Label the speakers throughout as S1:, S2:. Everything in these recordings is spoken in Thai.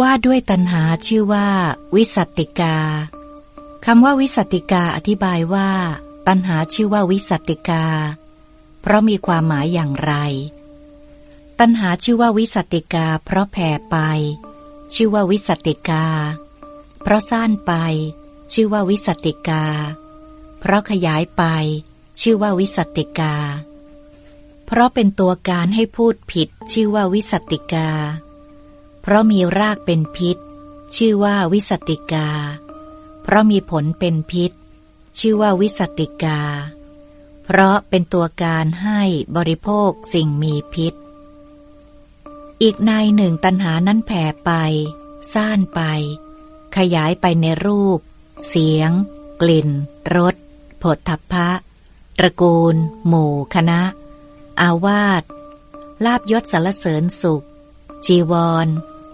S1: ว่าด้วยตัณหาชื่อว่า วิสัตติกาคำว่าวิสัตติกาอธิบายว่า ตัณหาชื่อว่าวิสัตติกา เพราะมีความหมายอย่างไร ตัณหาชื่อว่าวิสัตติกา เพราะแผ่ไป ชื่อว่าวิสัตติกา เพราะสั้นไป ชื่อว่าวิสัตติกา เพราะขยายไป ชื่อว่าวิสัตติกา เพราะเป็นตัวการให้พูดผิด ชื่อว่าวิสัตติกา เพราะมีรากเป็นพิษ ชื่อว่าวิสติกา เพราะมีผลเป็นพิษ ชื่อว่าวิสตติกา เพราะเป็นตัวการให้บริโภคสิ่งมีพิษ อีกในหนึ่งตัณหานั้นแผ่ไปซ่านไป ขยายไปในรูป เสียง กลิ่นรสผลทัพพะ ตระกูล หมู่ คณะ อาวาสลาบยศสารเสริญสุข จีวร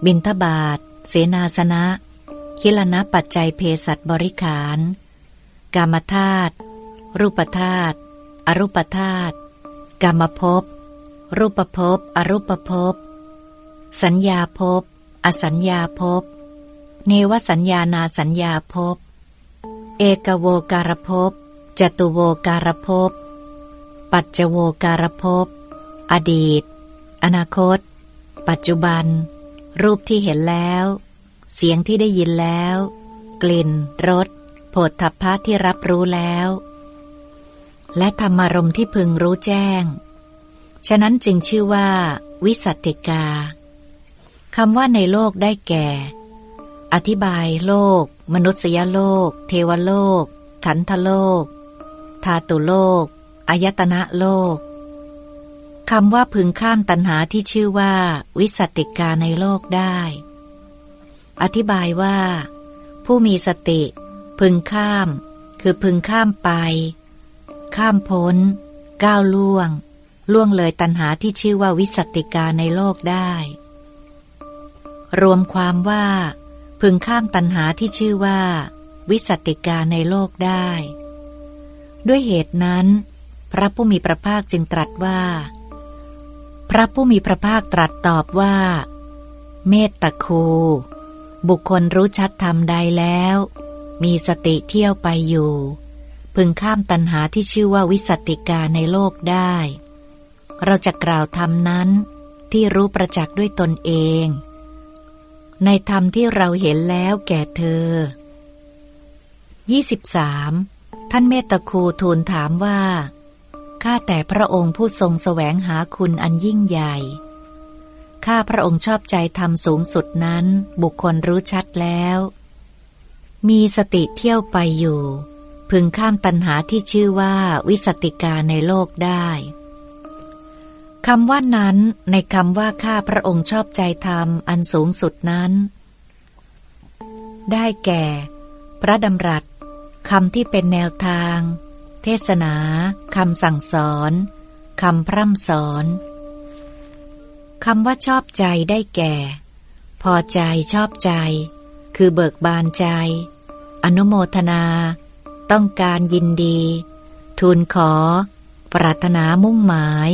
S1: บินทบาทเสนาสนะ คิลนะปัจจัยเพสัตบริขาร กามธาตุรูปธาตุอรูปธาตุกามภพรูปภพอรูปภพสัญญาภพอสัญญาภพเนวสัญญานาสัญญาภพเอกโวการภพจตุโวการภพปัจจโวการภพอดีต อนาคต ปัจจุบัน รูปที่เห็นแล้ว เสียงที่ได้ยินแล้ว กลิ่นรสโผฏฐัพพะที่รับรู้แล้ว และธรรมารมที่พึงรู้แจ้ง ฉะนั้นจึงชื่อว่า วิสัตติกาคำว่าในโลกได้แก่ อธิบายโลก มนุษยโลก เทวโลก ขันธโลก ธาตุโลกอายตนะโลก คำว่าพึงข้ามตัณหาที่ชื่อว่า วิสัตติกาในโลกได้ อธิบายว่า ผู้มีสติ พึงข้าม คือพึงข้ามไป ข้ามพ้น ก้าวล่วง ล่วงเลยตัณหาที่ชื่อว่าวิสัตติกาในโลกได้ รวมความว่า พึงข้ามตัณหาที่ชื่อว่า วิสัตติกาในโลกได้ ด้วยเหตุนั้น พระผู้มีพระภาคจึงตรัสว่า พระผู้มีพระภาคตรัสตอบว่า เมตตคู บุคคลรู้ชัดธรรมใดแล้ว มีสติเที่ยวไปอยู่ พึงข้ามตัณหาที่ชื่อว่าวิสัติกาในโลกได้ เราจะกล่าวธรรมนั้นที่รู้ประจักษ์ด้วยตนเอง ในธรรมที่เราเห็นแล้วแก่เธอ 23. ท่านเมตตคูทูลถามว่า ข้าแต่พระองค์ผู้ทรงแสวงหาคุณอันยิ่งใหญ่ ข้าพระองค์ชอบใจธรรมสูงสุดนั้น บุคคลรู้ชัดแล้ว มีสติเที่ยวไปอยู่ พึงข้ามตัณหาที่ชื่อว่าวิสติกาในโลกได้คำว่านั้นในคำว่าข้าพระองค์ชอบใจธรรมอันสูงสุดนั้น ได้แก่ พระดำรัสคำที่เป็นแนวทาง เทศนาคำสั่งสอนคำพร่ำสอนคำว่าชอบใจได้แก่ พอใจชอบใจ คือเบิกบานใจ อนุโมทนา ต้องการยินดี ทูลขอ ปรารถนามุ่งหมาย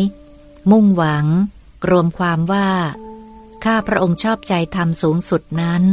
S1: มุ่งหวัง รวมความว่า ข้าพระองค์ชอบใจธรรมสูงสุดนั้น